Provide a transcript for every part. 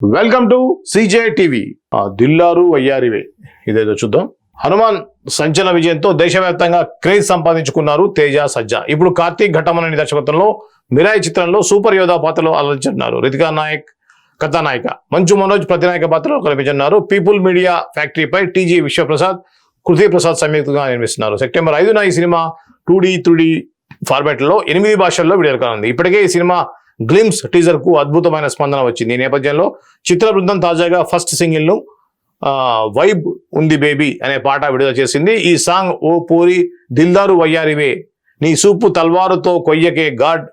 Welcome to CJ TV దిల్లారు అయ్యారివే ఇదేదో చూద్దాం. హనుమాన్ సంచలన విజయంతో దేశవ్యాప్తంగా క్రేజ్ సంపాదించుకున్నారు తేజ సజ్జా. ఇప్పుడు కార్తీక్ ఘట్టమనేని దర్శకత్వంలో మిరాయి చిత్రంలో సూపర్ యోధా పాత్రలో అలరించున్నారు రితికా నాయక్ కథానాయిక. మంచు మనోజ్ ప్రతినాయక పాత్రలో కనిపించున్నారు పీపుల్ మీడియా ఫ్యాక్టరీపై టీజీ విశ్వప్రసాద్ కృతి ప్రసాద్ సంయుక్తంగా నిర్మిస్తున్నారు. సెప్టెంబర్ ఐదున ఈ సినిమా టూ డీ త్రీ డీ ఫార్మాట్లో ఎనిమిది భాషల్లో విడుదల కానుంది. ఇప్పటికే ఈ సినిమా గ్లిమ్స్ టీజర్కు అద్భుతమైన స్పందన వచ్చింది. ఈ నేపథ్యంలో చిత్ర బృందం తాజాగా ఫస్ట్ సింగిల్ను వైబ్ ఉంది బేబీ అనే పాట విడుదల చేసింది. ఈ సాంగ్ ఓ పూరి దిల్దారు వయ్యారివే నీ సూపు తల్వారుతో కొయ్యకే గాడ్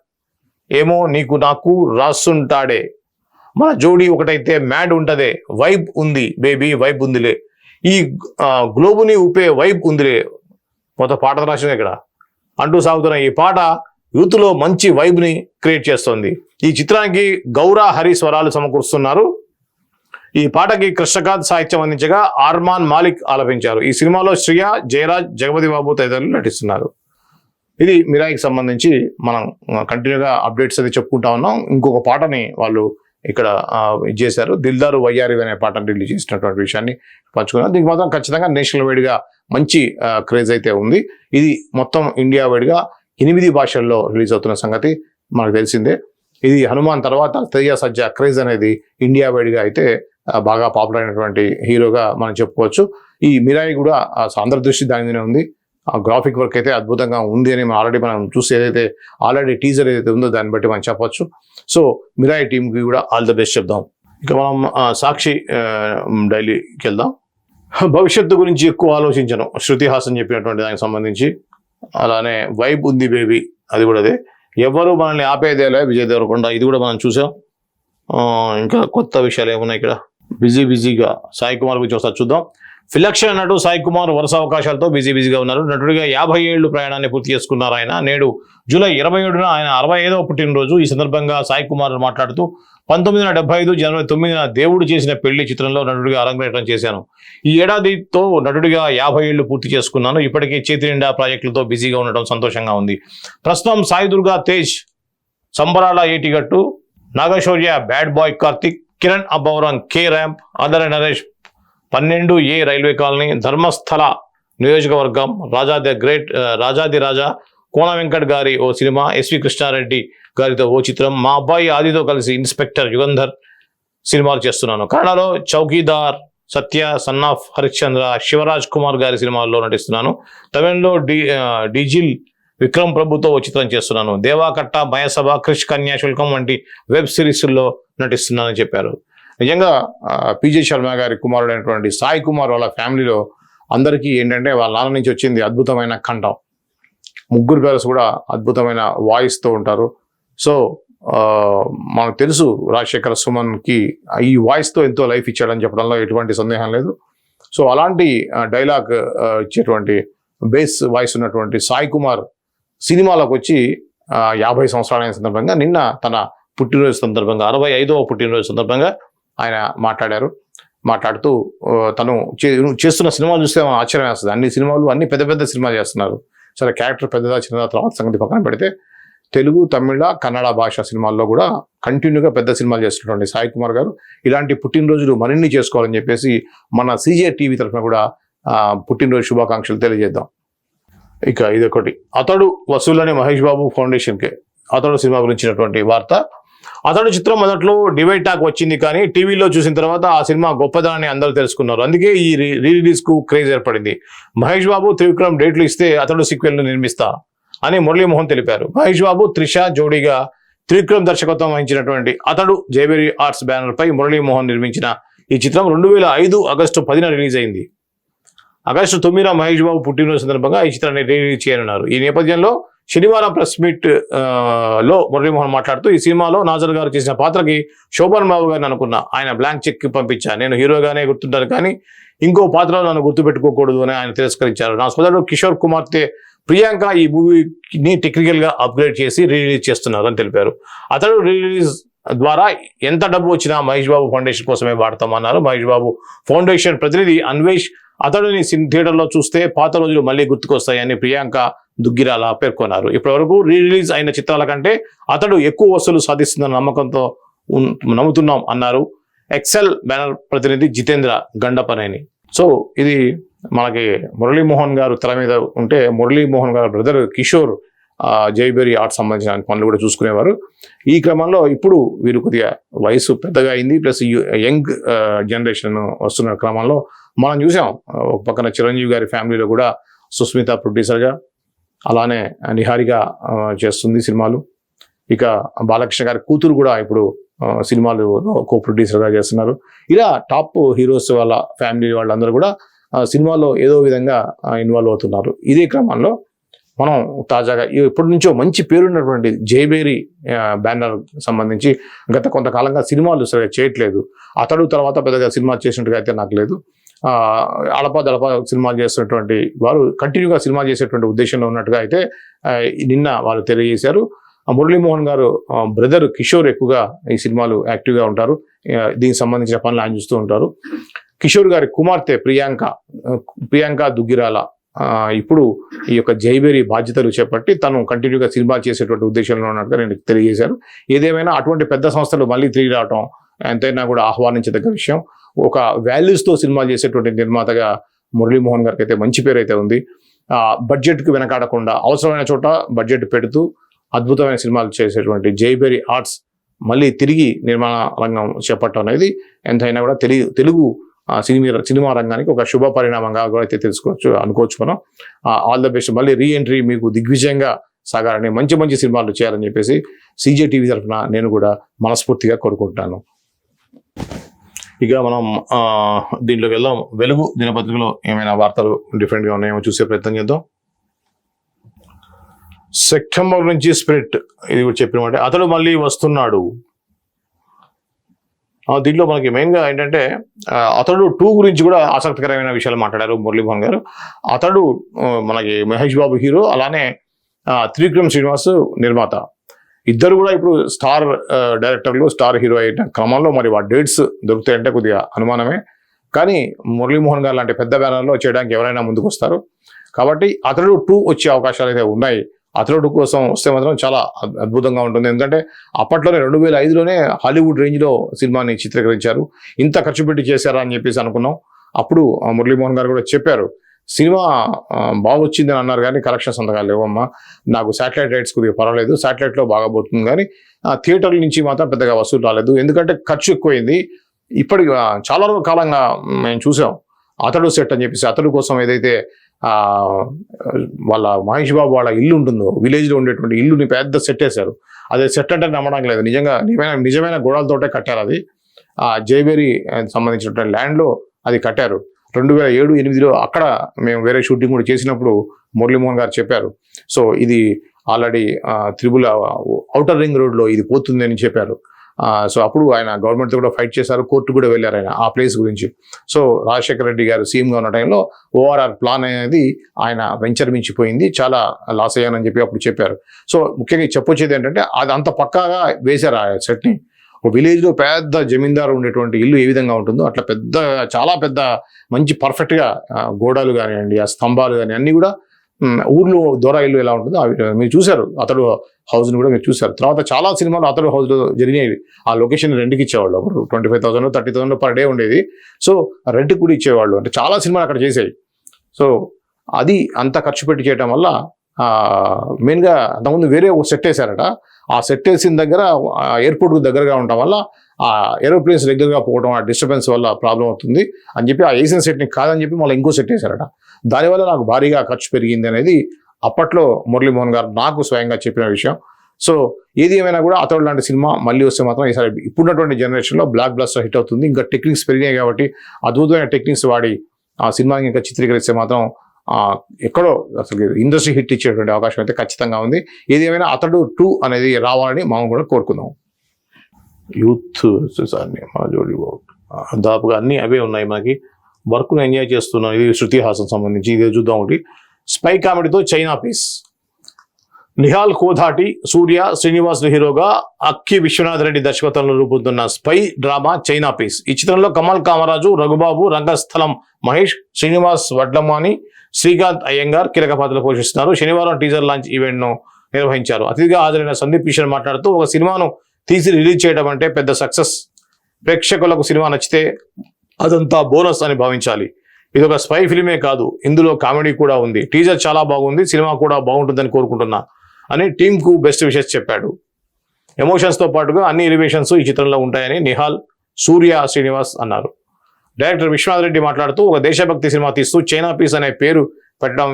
ఏమో నీకు నాకు రాస్తుంటాడే మన జోడీ ఒకటైతే మ్యాడ్ ఉంటదే వైబ్ ఉంది బేబీ వైబ్ ఉందిలే. ఈ గ్లోబుని ఊపే వైబ్ ఉందిలే. మొత్తం పాట రాసింది ఇక్కడ. అంటూ సాగుతున్న ఈ పాట యూత్లో మంచి వైబ్ని క్రియేట్ చేస్తోంది. ఈ చిత్రానికి గౌరా హరి స్వరాలు సమకూరుస్తున్నారు. ఈ పాటకి కృష్ణకాంత్ సాహిత్యం అందించగా ఆర్మాన్ మాలిక్ ఆలపించారు. ఈ సినిమాలో శ్రియ జయరాజ్ జగపతి బాబు తదితరులు నటిస్తున్నారు. ఇది మిరాయికి సంబంధించి మనం కంటిన్యూగా అప్డేట్స్ అది చెప్పుకుంటా ఉన్నాం. ఇంకొక పాటని వాళ్ళు ఇక్కడ ఇది చేశారు. దిల్దారు వయ్యారి అనే పాటను రిలీజ్ చేసినటువంటి విషయాన్ని పంచుకున్నారు. దీనికి మాత్రం ఖచ్చితంగా నేషనల్ వైడ్గా మంచి క్రేజ్ అయితే ఉంది. ఇది మొత్తం ఇండియా వైడ్గా ఎనిమిది భాషల్లో రిలీజ్ అవుతున్న సంగతి మనకు తెలిసిందే. ఇది హనుమాన్ తర్వాత తేజ సజ్జ క్రేజ్ అనేది ఇండియా వైడ్గా అయితే బాగా పాపులర్ అయినటువంటి హీరోగా మనం చెప్పుకోవచ్చు. ఈ మిరాయి కూడా అందరి దృష్టి దాని మీదనే ఉంది. ఆ గ్రాఫిక్ వర్క్ అయితే అద్భుతంగా ఉంది అని ఆల్రెడీ మనం చూసి ఏదైతే ఆల్రెడీ టీజర్ ఏదైతే ఉందో దాన్ని బట్టి మనం చెప్పొచ్చు. సో మిరాయి టీంకి కూడా ఆల్ ద బెస్ట్ చెప్దాం. ఇక మనం సాక్షి డైలీకి వెళ్దాం. భవిష్యత్తు గురించి ఎక్కువ ఆలోచించను. శృతి హాసన్ చెప్పినటువంటి దానికి సంబంధించి అలానే వైబ్ ఉంది బేబీ. అది కూడా అదే. ఎవరు మనల్ని ఆపేదేలే విజయ్ దేవరకొండ. ఇది కూడా మనం చూసాం. ఇంకా కొత్త విషయాలు ఏమున్నాయి ఇక్కడ? బిజీ బిజీగా సాయి కుమార్ గురించి ఒకసారి చూద్దాం. విలక్షణ నటుడు సాయి కుమార్ వరుస అవకాశాలతో బిజీ బిజీగా ఉన్నారు. నటుడిగా యాభై ఏళ్ళు ప్రయాణాన్ని పూర్తి చేసుకున్నారు ఆయన. నేడు జూలై ఇరవై ఏడున ఆయన అరవై ఐదవ పుట్టినరోజు. ఈ సందర్భంగా సాయి కుమార్ మాట్లాడుతూ పంతొమ్మిది వందల డెబ్బై ఐదు జనవరి తొమ్మిదిన దేవుడు చేసిన పెళ్ళి చిత్రంలో నటుడిగా అరంగేటం చేశాను. ఈ ఏడాదితో నటుడిగా యాభై ఏళ్ళు పూర్తి చేసుకున్నాను. ఇప్పటికే చేతి నిండా ప్రాజెక్టులతో బిజీగా ఉండడం సంతోషంగా ఉంది. ప్రస్తుతం Sai Durga Tej Sambarala Yetigattu Naga Shaurya bad boy Karthik Kiran Abbavaram K ramp ఆదర Naresh పన్నెండు ఏ రైల్వే కాలనీ ధర్మస్థల నియోజకవర్గం రాజా ది గ్రేట్ రాజాది రాజా కోన వెంకట్ గారి ఓ సినిమా ఎస్వి కృష్ణారెడ్డి గారితో ఓ చిత్రం మా అబ్బాయి ఆదితో కలిసి ఇన్స్పెక్టర్ యుగంధర్ సినిమాలు చేస్తున్నాను. కన్నడలో చౌకీదార్ సత్య సన్నాఫ్ హరిశ్చంద్ర శివరాజ్ కుమార్ గారి సినిమాల్లో నటిస్తున్నాను. తమిళంలో డి డిజిల్ విక్రమ్ ప్రభుతో ఓ చిత్రం చేస్తున్నాను. దేవాకట్ట భయసభ క్రిష్ కన్యా శుల్కం వంటి వెబ్ సిరీస్లో నటిస్తున్నానని చెప్పారు. నిజంగా పీజే శర్మ గారి కుమారుడైనటువంటి సాయి కుమార్ వాళ్ళ ఫ్యామిలీలో అందరికీ ఏంటంటే వాళ్ళ నాన్న నుంచి వచ్చింది అద్భుతమైన కంఠం. ముగ్గురు పేరస్ కూడా అద్భుతమైన వాయిస్తో ఉంటారు. సో మనకు తెలుసు రాజశేఖర సుమన్కి ఈ వాయిస్తో ఎంతో లైఫ్ ఇచ్చాడని చెప్పడంలో ఎటువంటి సందేహం లేదు. సో అలాంటి డైలాగ్ ఇచ్చేటువంటి బేస్ వాయిస్ ఉన్నటువంటి సాయి కుమార్ సినిమాలకు వచ్చి యాభై సంవత్సరాలైన సందర్భంగా నిన్న తన పుట్టినరోజు సందర్భంగా అరవై ఐదవ పుట్టినరోజు సందర్భంగా ఆయన మాట్లాడారు. మాట్లాడుతూ తను చేస్తున్న సినిమాలు చూస్తే మనం ఆశ్చర్యం వేస్తుంది. అన్ని సినిమాలు అన్ని పెద్ద పెద్ద సినిమాలు చేస్తున్నారు. సరే క్యారెక్టర్ పెద్దదా చిన్నదా తర్వాత సంగతి పక్కన పెడితే తెలుగు తమిళ కన్నడ భాష సినిమాల్లో కూడా కంటిన్యూగా పెద్ద సినిమాలు చేస్తున్నటువంటి సాయి కుమార్ గారు ఇలాంటి పుట్టినరోజులు మరిన్ని చేసుకోవాలని చెప్పేసి మన సీజే టీవీ తరఫున కూడా పుట్టినరోజు శుభాకాంక్షలు తెలియజేద్దాం. ఇక ఇదొకటి. అతడు వసూలని మహేష్ బాబు ఫౌండేషన్కి. అతడు సినిమా గురించినటువంటి వార్త అతడు చిత్రం మొదట్లో డివైడ్ టాక్ వచ్చింది కానీ టీవీలో చూసిన తర్వాత ఆ సినిమా గొప్పదనాన్ని అందరూ తెలుసుకున్నారు. అందుకే ఈ రీ రిలీజ్కు క్రేజ్ ఏర్పడింది. మహేష్ బాబు త్రివిక్రమ్ డేట్లు ఇస్తే అతడు సీక్వెల్ను నిర్మిస్తా అని మురళీమోహన్ తెలిపారు. మహేష్ బాబు త్రిష జోడీగా త్రివిక్రమ్ దర్శకత్వం వహించినటువంటి అతడు జేబెరీ ఆర్ట్స్ బ్యానర్ పై మురళీమోహన్ నిర్మించిన ఈ చిత్రం రెండు వేల ఐదు ఆగస్టు పదిన రిలీజ్ అయింది. ఆగస్టు తొమ్మిదిన మహేష్ బాబు పుట్టినరోజు సందర్భంగా ఈ చిత్రాన్ని రిలీజ్ చేయనున్నారు. ఈ నేపథ్యంలో శనివారం ప్రెస్ మీట్లో మురళీమోహన్ మాట్లాడుతూ ఈ సినిమాలో నాజర్ గారు చేసిన పాత్రకి శోభన్ బాబు గారిని అనుకున్నా ఆయన బ్లాంక్ చెక్ పంపించా నేను హీరోగానే గుర్తుంటాను కానీ ఇంకో పాత్రలో నన్ను గుర్తుపెట్టుకోకూడదు అని ఆయన తిరస్కరించారు. నా సోదరుడు కిషోర్ కుమార్తె ప్రియాంక ఈ మూవీని టెక్నికల్గా అప్గ్రేడ్ చేసి రీరిలీజ్ చేస్తున్నారు అని తెలిపారు. అతడు రీరిలీజ్ ద్వారా ఎంత డబ్బు వచ్చినా మహేష్ బాబు ఫౌండేషన్ కోసమే వాడతామన్నారు. మహేష్ బాబు ఫౌండేషన్ ప్రతినిధి అన్వేష్ అతడిని సిన్ థియేటర్లో చూస్తే పాత రోజులు మళ్ళీ గుర్తుకొస్తాయని ప్రియాంక దుగ్గిరాల పేర్కొన్నారు. ఇప్పటివరకు రీ రిలీజ్ అయిన చిత్రాల కంటే అతడు ఎక్కువ వసూలు సాధిస్తుందన్న నమ్మకంతో నమ్ముతున్నాం అన్నారు. ఎక్సెల్ బ్యానర్ ప్రతినిధి జితేంద్ర గండపనేని. సో ఇది మనకి మురళీమోహన్ గారు తెర మీద ఉంటే మురళీమోహన్ గారు బ్రదర్ కిషోర్ జైబెరీ ఆర్ట్ సంబంధించిన పనులు కూడా చూసుకునేవారు. ఈ క్రమంలో ఇప్పుడు వీరు కొద్దిగా వయసు పెద్దగా అయింది ప్లస్ యంగ్ జనరేషన్ వస్తున్న క్రమంలో మనం చూసాం. ఒక పక్కన చిరంజీవి గారి ఫ్యామిలీలో కూడా సుస్మిత ప్రొడ్యూసర్గా అలానే నిహారిక చేస్తుంది సినిమాలు. ఇక బాలకృష్ణ గారి కూతురు కూడా ఇప్పుడు సినిమాలు కో ప్రొడ్యూసర్గా చేస్తున్నారు. ఇలా టాప్ హీరోస్ వాళ్ళ ఫ్యామిలీ వాళ్ళందరూ కూడా సినిమాలో ఏదో విధంగా ఇన్వాల్వ్ అవుతున్నారు. ఇదే క్రమంలో మనం తాజాగా ఇప్పటి నుంచో మంచి పేరున్నటువంటి జయబేరి బ్యానర్ సంబంధించి గత కొంతకాలంగా సినిమాలు సరిగా చేయట్లేదు. అతడు తర్వాత పెద్దగా సినిమా చేసినట్టుగా అయితే నాకు లేదు. అడప దడప సినిమాలు చేస్తున్నటువంటి వారు కంటిన్యూగా సినిమా చేసేటువంటి ఉద్దేశంలో ఉన్నట్టుగా అయితే నిన్న వాళ్ళు తెలియజేశారు. మురళీమోహన్ గారు బ్రదర్ కిషోర్ ఎక్కువగా ఈ సినిమాలు యాక్టివ్గా ఉంటారు. దీనికి సంబంధించిన పనులు ఆయన చూస్తూ ఉంటారు. కిషోర్ గారి కుమార్తె ప్రియాంక ప్రియాంక దుగ్గిరాల ఇప్పుడు ఈ యొక్క జైబేరి బాధ్యతలు చేపట్టి తను కంటిన్యూగా సినిమాలు చేసేటువంటి ఉద్దేశంలో ఉన్నట్టుగా నేను తెలియజేశారు ఏదేమైనా అటువంటి పెద్ద సంస్థలు మళ్ళీ తిరిగి రావటం ఎంతైనా కూడా ఆహ్వానించదగ్గ విషయం. ఒక వాల్యూస్తో సినిమాలు చేసేటువంటి నిర్మాతగా మురళీమోహన్ గారికి అయితే మంచి పేరు అయితే ఉంది. ఆ, బడ్జెట్కి వెనకాడకుండా అవసరమైన చోట బడ్జెట్ పెడుతూ అద్భుతమైన సినిమాలు చేసేటువంటి జైబేరి ఆర్ట్స్ మళ్ళీ తిరిగి నిర్మాణ రంగం చేపట్టడం అనేది ఎంతైనా కూడా తెలుగు తెలుగు సినిమా సినిమా రంగానికి ఒక శుభ పరిణామంగా కూడా అయితే తెలుసుకోవచ్చు అనుకోవచ్చు మనం. ఆల్ ద బెస్ట్ మళ్ళీ రీ ఎంట్రీ మీకు దిగ్విజయంగా సాగాలని మంచి మంచి సినిమాలు చేయాలని చెప్పేసి సీజే టీవీ తరఫున నేను కూడా మనస్ఫూర్తిగా కోరుకుంటున్నాను. ఇక మనం దీంట్లోకి వెళ్దాం. వెలుగు దినపత్రికలో ఏమైనా వార్తలు డిఫరెంట్గా ఉన్నాయేమో చూసే ప్రయత్నం చేద్దాం. సెప్టెంబర్ నుంచి స్ప్రిట్ ఇది కూడా చెప్పినమాట. అతడు మళ్ళీ వస్తున్నాడు. దీంట్లో మనకి మెయిన్గా ఏంటంటే అతడు టూ గురించి కూడా ఆసక్తికరమైన విషయాలు మాట్లాడారు మురళీమోహన్ గారు. అతడు మనకి మహేష్ బాబు హీరో అలానే త్రివిక్రమ్ శ్రీనివాస్ నిర్మాత. ఇద్దరు కూడా ఇప్పుడు స్టార్ డైరెక్టర్లు స్టార్ హీరో అయిన క్రమంలో మరి వాటి డేట్స్ దొరుకుతాయంటే కొద్దిగా అనుమానమే. కానీ మురళీమోహన్ గారు లాంటి పెద్ద బ్యానర్లో చేయడానికి ఎవరైనా ముందుకు వస్తారు కాబట్టి అతడు టూ వచ్చే అవకాశాలు అయితే ఉన్నాయి. అతడు కోసం వస్తే మాత్రం చాలా అద్- అద్భుతంగా ఉంటుంది. ఎందుకంటే అప్పట్లోనే రెండు వేల ఐదులోనే హాలీవుడ్ రేంజ్లో సినిమాని చిత్రీకరించారు. ఇంత ఖర్చు పెట్టి చేశారా అని చెప్పేసి అనుకున్నాం. అప్పుడు మురళీమోహన్ గారు కూడా చెప్పారు సినిమా బాగా వచ్చిందని అన్నారు కానీ కలెక్షన్స్ అంతగా లేవమ్మా. నాకు శాటిలైట్ రైట్స్ కొద్దిగా పర్వాలేదు. శాటిలైట్లో బాగా పోతుంది కానీ ఆ, థియేటర్ల నుంచి మాత్రం పెద్దగా వసూలు రాలేదు. ఎందుకంటే ఖర్చు ఎక్కువైంది. ఇప్పటికి చాలా కాలంగా మేము చూసాం. అతడు సెట్ అని చెప్పేసి అతడు కోసం ఏదైతే వాళ్ళ మహేష్ బాబు వాళ్ళ ఇల్లు ఉంటుందో విలేజ్లో ఉండేటువంటి ఇల్లుని పెద్ద సెట్ వేశారు. అదే సెట్ అంటే నమ్మడం లేదు. నిజంగా నిజమైన నిజమైన గోడలతోటే కట్టారు అది. ఆ జైబేరి సంబంధించినటువంటి ల్యాండ్లో అది కట్టారు. రెండు వేల ఏడు ఎనిమిదిలో అక్కడ మేము వేరే షూటింగ్ కూడా చేసినప్పుడు మురళీమోహన్ గారు చెప్పారు. సో ఇది ఆల్రెడీ త్రిపుల అవుటర్ రింగ్ రోడ్లో ఇది పోతుంది అని చెప్పారు. సో అప్పుడు ఆయన గవర్నమెంట్తో కూడా ఫైట్ చేశారు కోర్టు కూడా వెళ్ళారు ఆయన ఆ ప్లేస్ గురించి. సో రాజశేఖర రెడ్డి గారు సీఎంగా ఉన్న టైంలో ఓఆర్ఆర్ ప్లాన్ అనేది ఆయన వెంచర్ మించిపోయింది చాలా లాస్ అయ్యానని చెప్పి అప్పుడు చెప్పారు. సో ముఖ్యంగా చెప్పొచ్చేది ఏంటంటే అది అంత పక్కాగా వేశారు ఆ సెట్ని. ఒక విలేజ్లో పెద్ద జమీందారు ఉండేటువంటి ఇల్లు ఏ విధంగా ఉంటుందో అట్లా పెద్ద చాలా పెద్ద మంచి పర్ఫెక్ట్గా గోడలు కానివ్వండి ఆ స్తంభాలు కానీ అన్నీ కూడా ఊర్లో దొర ఇల్లు ఎలా ఉంటుందో మీరు చూశారు. అతడు హౌస్ని కూడా మీరు చూశారు. తర్వాత చాలా సినిమాలు అతడు హౌస్లో జరిగినాయి. ఆ లొకేషన్ రెంట్కి ఇచ్చేవాళ్ళు. ఒకరు twenty five thousand thirty thousand per day ఉండేది. సో రెంట్ కూడా ఇచ్చేవాళ్ళు. అంటే చాలా సినిమాలు అక్కడ చేసాయి సో అది అంత ఖర్చు పెట్టి చేయటం వల్ల మెయిన్గా అంతకుముందు వేరే ఒక సెట్ వేశారట. ఆ సెట్ వేసిన దగ్గర ఎయిర్పోర్ట్కు దగ్గరగా ఉండటం వల్ల ఆ ఏరోప్లేన్స్ రెగ్యులర్గా పోవడం ఆ డిస్టర్బెన్స్ వల్ల ప్రాబ్లం అవుతుంది అని చెప్పి ఆ వేసిన సెట్ని కాదని చెప్పి మళ్ళీ ఇంకో సెట్ వేశారట. దానివల్ల నాకు భారీగా ఖర్చు పెరిగింది అనేది అప్పట్లో మురళీమోహన్ గారు నాకు స్వయంగా చెప్పిన విషయం. సో ఏది ఏమైనా కూడా అతడు లాంటి సినిమా మళ్ళీ వస్తే మాత్రం ఈసారి ఇప్పుడున్నటువంటి జనరేషన్లో బ్లాక్ బ్లాస్టర్ హిట్ అవుతుంది. ఇంకా టెక్నిక్స్ పెరిగినాయి కాబట్టి అద్భుతమైన టెక్నిక్స్ వాడి ఆ సినిమాని ఇంకా చిత్రీకరిస్తే మాత్రం ఎక్కడో అసలు ఇండస్ట్రీ హిట్ ఇచ్చేటువంటి అవకాశం అయితే ఖచ్చితంగా ఉంది. ఏదేమైనా అతడు టూ అనేది రావాలని మనం కూడా కోరుకుందాం. యూత్ అన్ని మన జోడి దాదాపుగా అన్ని అవే ఉన్నాయి మనకి. వర్క్ను ఎంజాయ్ చేస్తున్నాం. ఇది శృతి హాసన్ సంబంధించి. ఇది చూద్దాం ఒకటి. స్పై కామెడీతో చైనా పీస్. నిహాల్ కోధాటి సూర్య శ్రీనివాస్ హీరోగా అక్కి విశ్వనాథ్ రెడ్డి దర్శకత్వంలో రూపొందుతున్న స్పై డ్రామా చైనా పీస్. ఈ చిత్రంలో కమల్ కామరాజు రఘుబాబు రంగస్థలం మహేష్ శ్రీనివాస్ వడ్లమాని శ్రీకాంత్ అయ్యంగార్ కీలక పాత్రలు పోషిస్తున్నారు. శనివారం టీజర్ లాంచ్ ఈవెంట్ను నిర్వహించారు. అతిథిగా హాజరైన సందీప్ కిషన్ మాట్లాడుతూ ఒక సినిమాను తీసి రిలీజ్ చేయడం అంటే పెద్ద సక్సెస్. ప్రేక్షకులకు సినిమా నచ్చితే అదంతా బోనస్ అని భావించాలి. ఇది ఒక స్పై ఫిలిమే కాదు ఇందులో కామెడీ కూడా ఉంది. టీజర్ చాలా బాగుంది సినిమా కూడా బాగుంటుందని కోరుకుంటున్నా. అని టీంకు బెస్ట్ విషెస్ చెప్పాడు. ఎమోషన్స్తో పాటుగా అన్ని ఎలివేషన్స్ ఈ చిత్రంలో ఉంటాయని నిహాల్ సూర్య శ్రీనివాస్ అన్నారు. డైరెక్టర్ విశ్వనాథ్ రెడ్డి మాట్లాడుతూ ఒక దేశభక్తి సినిమా తీస్తూ చైనా పీస్ అనే పేరు పెట్టడం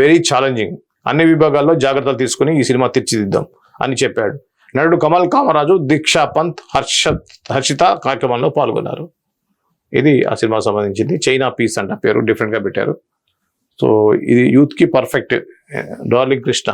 వెరీ ఛాలెంజింగ్ అన్ని విభాగాల్లో జాగ్రత్తలు తీసుకుని ఈ సినిమా తీర్చిదిద్దాం అని చెప్పాడు. నటుడు కమల్ కామరాజు దీక్షా పంత్ హర్షత్ హర్షిత కార్యక్రమంలో పాల్గొన్నారు. ఇది ఆ సినిమా సంబంధించింది. చైనా పీస్ అంట పేరు డిఫరెంట్గా పెట్టారు. సో ఇది యూత్కి పర్ఫెక్ట్ డార్లింగ్ కృష్ణ